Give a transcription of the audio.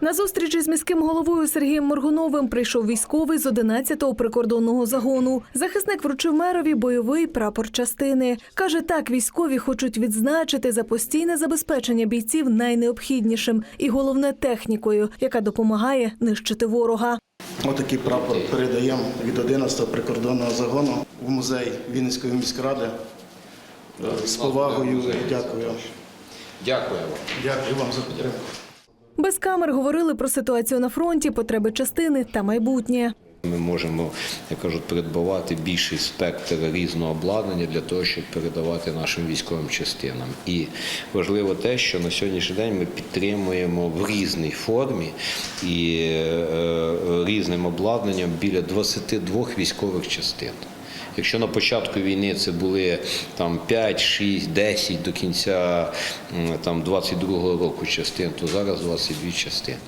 На зустріч із міським головою Сергієм Моргуновим прийшов військовий з 11-го прикордонного загону. Захисник вручив мерові бойовий прапор частини. Каже, так військові хочуть відзначити за постійне забезпечення бійців найнеобхіднішим і головне технікою, яка допомагає нищити ворога. Отакий прапор передаємо від 11-го прикордонного загону в музей Вінницької міськради. З повагою дякую. Дякую вам. Дякую вам за підтримку. Без камер говорили про ситуацію на фронті, потреби частини та майбутнє. Ми можемо, як кажуть, придбавати більший спектр різного обладнання для того, щоб передавати нашим військовим частинам. І важливо те, що на сьогоднішній день ми підтримуємо в різній формі і е, різним обладнанням біля 22 військових частин. Якщо на початку війни це були там 5, 6, 10 до кінця там 22 року частин, то зараз 22 частини.